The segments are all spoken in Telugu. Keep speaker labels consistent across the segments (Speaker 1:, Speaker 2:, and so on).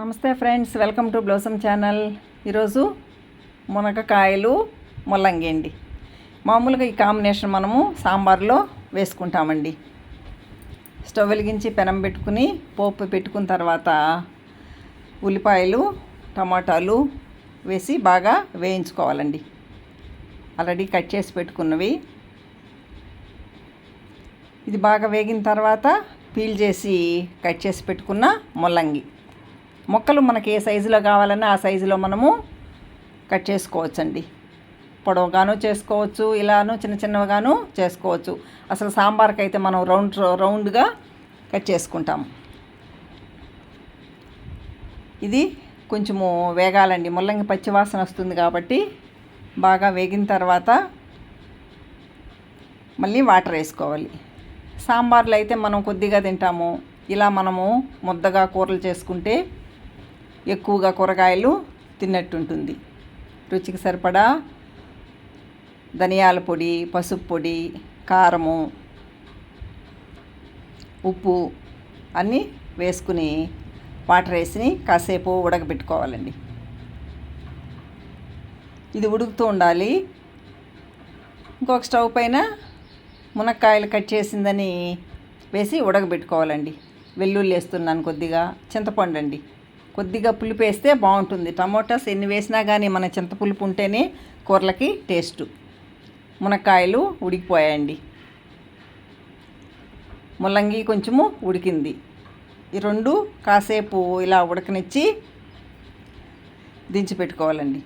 Speaker 1: నమస్తే friends welcome to Blossom channel. ఈరోజు మునగకాయలు ముల్లంగి. అండి మామూలుగా ఈ కాంబినేషన్ మనము సాంబార్లో వేసుకుంటామండి. స్టవ్ వెలిగించి పెనం పెట్టుకుని పోపు పెట్టుకున్న తర్వాత ఉల్లిపాయలు టమాటాలు వేసి బాగా వేయించుకోవాలండి. ఆల్రెడీ కట్ చేసి పెట్టుకున్నవి. ఇది బాగా వేగిన తర్వాత పీల్ చేసి కట్ చేసి పెట్టుకున్న ముల్లంగి. మొక్కలు మనకి ఏ సైజులో కావాలన్నా ఆ సైజులో మనము కట్ చేసుకోవచ్చండి. పొడవుగాను చేసుకోవచ్చు ఇలాను చిన్న చిన్నగాను చేసుకోవచ్చు. అసలు సాంబార్కి అయితే మనం రౌండ్ రౌండ్గా కట్ చేసుకుంటాం ఇది కొంచెము వేగాలండి. ముల్లంగి పచ్చివాసన వస్తుంది కాబట్టి బాగా వేగిన తర్వాత మళ్ళీ వాటర్ వేసుకోవాలి. సాంబార్లో అయితే మనం కొద్దిగా తింటాము. ఇలా మనము ముద్దగా కూరలు చేసుకుంటే ఎక్కువగా కూరగాయలు తిన్నట్టుంటుంది. రుచికి సరిపడా ధనియాల పొడి పసుపు పొడి కారము ఉప్పు అన్నీ వేసుకుని వాటర్ వేసి కాసేపు ఉడకబెట్టుకోవాలండి. ఇది ఉడుకుతూ ఉండాలి. ఇంకొక స్టవ్ పైన మునక్కాయలు కట్ చేసిందని వేసి ఉడకబెట్టుకోవాలండి. వెల్లుల్లి వేస్తున్నాను కొద్దిగా. చింతపండు అండి. కొద్దిగా పులుపు వేస్తే బాగుంటుంది. టమోటాస్ ఎన్ని వేసినా కానీ మన చింతపులుపు ఉంటేనే కూరలకి టేస్ట్. మునక్కాయలు ఉడికిపోయాయండి. ముల్లంగి కొంచెము ఉడికింది. ఈ రెండు కాసేపు ఇలా ఉడకనిచ్చి దించి పెట్టుకోవాలండి.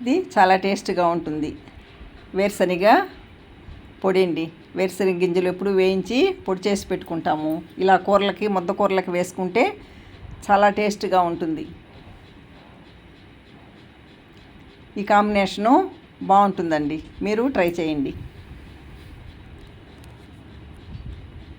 Speaker 1: ఇది చాలా టేస్ట్గా ఉంటుంది. వేరుశనగ పొడి అండి వేరుశనగ గింజలు ఎప్పుడు వేయించి పొడి చేసి పెట్టుకుంటాము. ఇలా కూరలకి ముద్ద కూరలకి వేసుకుంటే చాలా టేస్ట్గా ఉంటుంది. ఈ కాంబినేషను బాగుంటుందండి. మీరు ట్రై చేయండి.